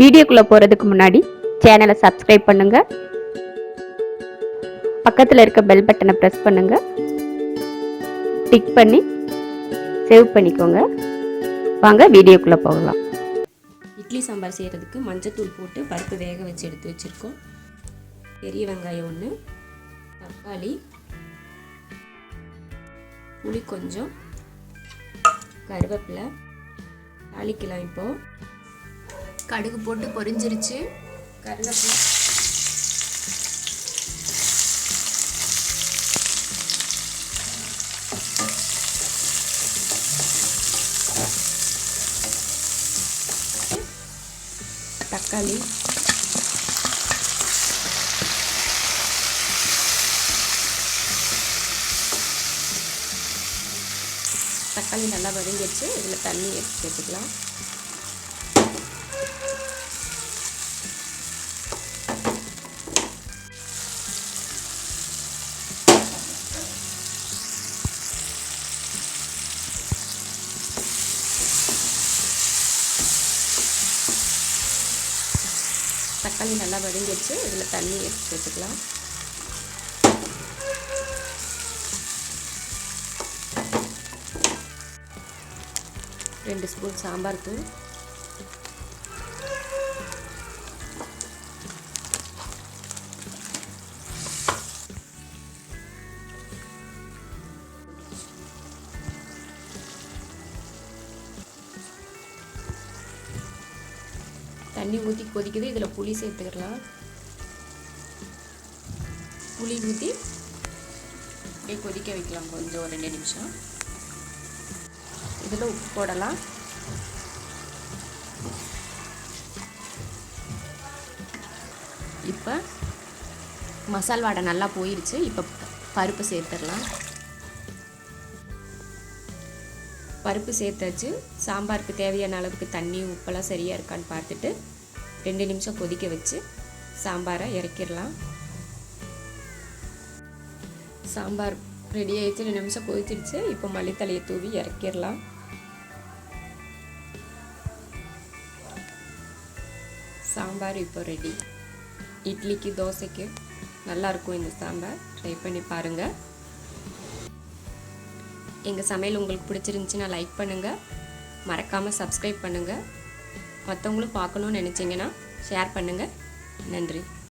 வீடியோக்குள்ளே போகிறதுக்கு முன்னாடி சேனலை சப்ஸ்கிரைப் பண்ணுங்கள் பக்கத்தில் இருக்க பெல் பட்டனை ப்ரெஸ் பண்ணுங்கள் டிக் பண்ணி சேவ் பண்ணிக்கோங்க. வாங்க வீடியோக்குள்ளே போகலாம். இட்லி சாம்பார் செய்கிறதுக்கு மஞ்சத்தூள் போட்டு பருப்பு வேக வச்சு எடுத்து வச்சுருக்கோம். பெரிய வெங்காயம் ஒன்று தக்காளி புளி கொஞ்சம் கருவேப்பிலை தாளிக்கலாம் இப்போது கடுகு போட்டு பொரிஞ்சிருச்சு. கருவேப்பிலை. தக்காளி. தக்காளி நல்லா வதங்கிடுச்சு. இதில் தண்ணி எடுத்து சேர்த்துக்கலாம் தக்காளி நல்லா வதங்கிடுச்சு. இதில் தண்ணி எடுத்து வச்சுக்கலாம் ரெண்டு ஸ்பூன் சாம்பார் தூள். தண்ணி ஊற்றி கொதிக்குது. இதில் புளி சேர்த்துக்கலாம். புளி ஊற்றி அப்படியே கொதிக்க வைக்கலாம். கொஞ்சம் ஒரு ரெண்டு நிமிஷம். இதில் உப்பு போடலாம். இப்போ மசால் வாடை நல்லா போயிடுச்சு இப்போ பருப்பு சேர்த்துடலாம். பருப்பு சேர்த்தாச்சு. சாம்பாருக்கு தேவையான அளவுக்கு தண்ணி உப்பெல்லாம் சரியாக இருக்கான்னு பார்த்துட்டு ரெண்டு நிமிஷம் கொதிக்க வச்சு சாம்பாரை இறக்கிடலாம். சாம்பார் ரெடி ஆயிடுச்சு ரெண்டு நிமிஷம் கொதிச்சிடுச்சு இப்போ மல்லித்தலையை தூவி இறக்கிடலாம். சாம்பார் இப்போ ரெடி இட்லிக்கு தோசைக்கு நல்லாயிருக்கும் இந்த சாம்பார். ட்ரை பண்ணி பாருங்கள் எங்கள் சமையல் உங்களுக்கு பிடிச்சிருந்துச்சுன்னா லைக் பண்ணுங்கள் மறக்காமல் சப்ஸ்கிரைப் பண்ணுங்கள் மற்றவங்களும் பார்க்கணுன்னு நினச்சிங்கன்னா ஷேர் பண்ணுங்கள் நன்றி.